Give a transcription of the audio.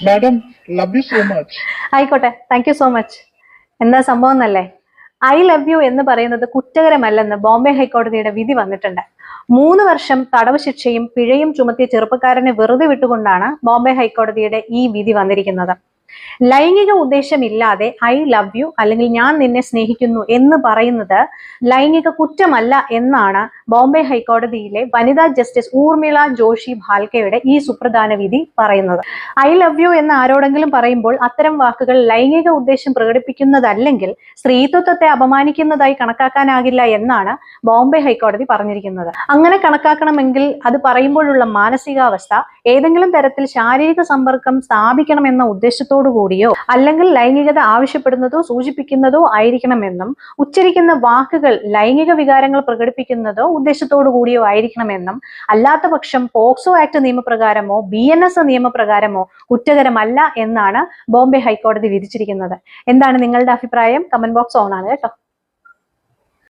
Madam love you so much ആയിക്കോട്ടെ. Thank you so much എന്താ സംഭവം എന്നല്ലേ? ഐ ലവ് യു എന്ന് പറയുന്നത് കുറ്റകരമല്ലെന്ന് ബോംബെ ഹൈക്കോടതിയുടെ വിധി വന്നിട്ടുണ്ട്. മൂന്ന് വർഷം തടവ് ശിക്ഷയും പിഴയും ചുമത്തിയ ചെറുപ്പക്കാരനെ വെറുതെ വിട്ടുകൊണ്ടാണ് ബോംബെ ഹൈക്കോടതിയുടെ ഈ വിധി വന്നിരിക്കുന്നത്. ലൈംഗിക ഉദ്ദേശമില്ലാതെ ഐ ലവ് യു അല്ലെങ്കിൽ ഞാൻ നിന്നെ സ്നേഹിക്കുന്നു എന്ന് പറയുന്നത് ലൈംഗിക കുറ്റമല്ല എന്നാണ് ബോംബെ ഹൈക്കോടതിയിലെ വനിതാ ജസ്റ്റിസ് ഊർമിള ജോഷി ഭാൽക്കയുടെ ഈ സുപ്രധാന വിധി പറയുന്നത്. ഐ ലവ് യു എന്ന് ആരോടെങ്കിലും പറയുമ്പോൾ അത്തരം വാക്കുകൾ ലൈംഗിക ഉദ്ദേശം പ്രകടിപ്പിക്കുന്നതല്ലെങ്കിൽ സ്ത്രീത്വത്തെ അപമാനിക്കുന്നതായി കണക്കാക്കാനാകില്ല എന്നാണ് ബോംബെ ഹൈക്കോടതി പറഞ്ഞിരിക്കുന്നത്. അങ്ങനെ കണക്കാക്കണമെങ്കിൽ അത് പറയുമ്പോഴുള്ള മാനസികാവസ്ഥ ഏതെങ്കിലും തരത്തിൽ ശാരീരിക സമ്പർക്കം സ്ഥാപിക്കണമെന്ന ഉദ്ദേശത്തോടു കൂടിയോ അല്ലെങ്കിൽ ലൈംഗികത ആവശ്യപ്പെടുന്നതോ സൂചിപ്പിക്കുന്നതോ ആയിരിക്കണമെന്നും ഉച്ചരിക്കുന്ന വാക്കുകൾ ലൈംഗിക വികാരങ്ങൾ പ്രകടിപ്പിക്കുന്നതോ ഉദ്ദേശത്തോടു കൂടിയോ ആയിരിക്കണമെന്നും അല്ലാത്ത പക്ഷം പോക്സോ ആക്ട് നിയമപ്രകാരമോ ബി എൻ എസ് നിയമപ്രകാരമോ കുറ്റകരമല്ല എന്നാണ് ബോംബെ ഹൈക്കോടതി വിധിച്ചിരിക്കുന്നത്. എന്താണ് നിങ്ങളുടെ അഭിപ്രായം? കമന്റ് ബോക്സ് ഓൺ ആണ് കേട്ടോ.